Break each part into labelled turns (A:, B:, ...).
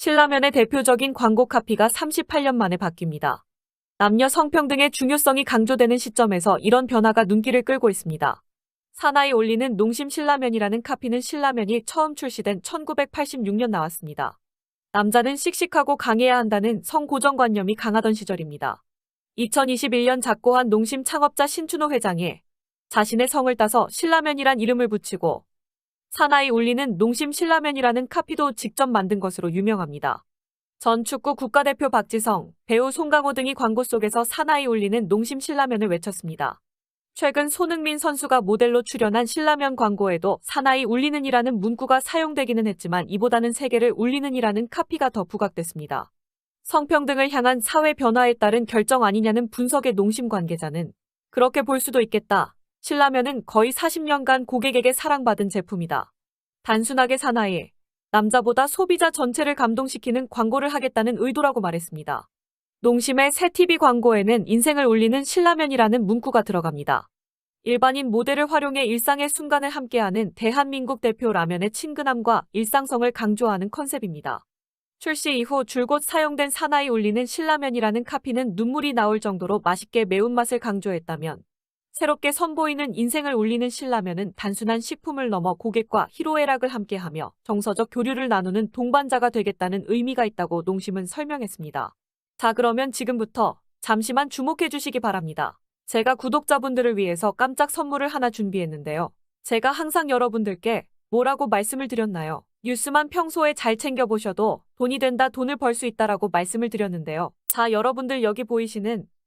A: 신라면의 대표적인 광고 카피가 38년 만에 바뀝니다. 남녀 성평등의 중요성이 강조되는 시점에서 이런 변화가 눈길을 끌고 있습니다. 사나이 올리는 농심 신라면이라는 카피는 신라면이 처음 출시된 1986년 나왔습니다. 남자는 씩씩하고 강해야 한다는 성고정관념이 강하던 시절입니다. 2021년 작고한 농심 창업자 신춘호 회장이 자신의 성을 따서 신라면이란 이름을 붙이고 사나이 올리는 농심 신라면이라는 카피도 직접 만든 것으로 유명합니다. 전 축구 국가대표 박지성, 배우 송강호 등이 광고 속에서 사나이 올리는 농심 신라면을 외쳤습니다. 최근 손흥민 선수가 모델로 출연한 신라면 광고에도 사나이 울리는이라는 문구가 사용되기는 했지만 이보다는 세계를 울리는이라는 카피가 더 부각됐습니다. 성평등을 향한 사회 변화에 따른 결정 아니냐는 분석의 농심 관계자는 그렇게 볼 수도 있겠다. 신라면은 거의 40년간 고객에게 사랑받은 제품이다. 단순하게 사나이, 남자보다 소비자 전체를 감동시키는 광고를 하겠다는 의도라고 말했습니다. 농심의 새 TV 광고에는 인생을 울리는 신라면이라는 문구가 들어갑니다. 일반인 모델을 활용해 일상의 순간을 함께하는 대한민국 대표 라면의 친근함과 일상성을 강조하는 컨셉입니다. 출시 이후 줄곧 사용된 사나이 울리는 신라면이라는 카피는 눈물이 나올 정도로 맛있게 매운맛을 강조했다면 새롭게 선보이는 인생을 울리는 신라면은 단순한 식품을 넘어 고객과 희로애락을 함께하며 정서적 교류를 나누는 동반자가 되겠다는 의미가 있다고 농심은 설명했습니다. 자 그러면 지금부터 잠시만 주목해 주시기 바랍니다. 제가 구독자분들을 위해서 깜짝 선물을 하나 준비했는데요. 제가 항상 여러분들께 뭐라고 말씀을 드렸나요? 뉴스만 평소에 잘 챙겨보셔도 돈이 된다 돈을 벌 수 있다라고 말씀을 드렸는데요. 자 여러분들 여기 보이시는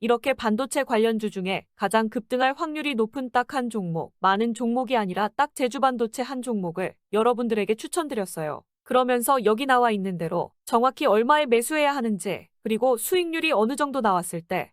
A: 이렇게 반도체 관련주 중에 가장 급등할 확률이 높은 딱 한 종목, 많은 종목이 아니라 딱 제주 반도체 한 종목을 여러분들에게 추천드렸어요. 그러면서 여기 나와 있는 대로 정확히 얼마에 매수해야 하는지, 그리고 수익률이 어느 정도 나왔을 때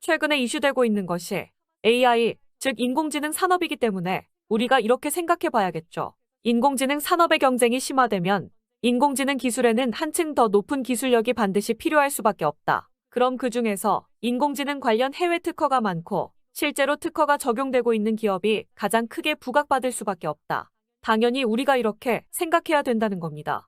A: 최근에 이슈되고 있는 것이 AI 즉 인공지능 산업이기 때문에 우리가 이렇게 생각해 봐야겠죠. 인공지능 산업의 경쟁이 심화되면 인공지능 기술에는 한층 더 높은 기술력이 반드시 필요할 수밖에 없다. 그럼 그 중에서 인공지능 관련 해외 특허가 많고 실제로 특허가 적용되고 있는 기업이 가장 크게 부각받을 수밖에 없다. 당연히 우리가 이렇게 생각해야 된다는 겁니다.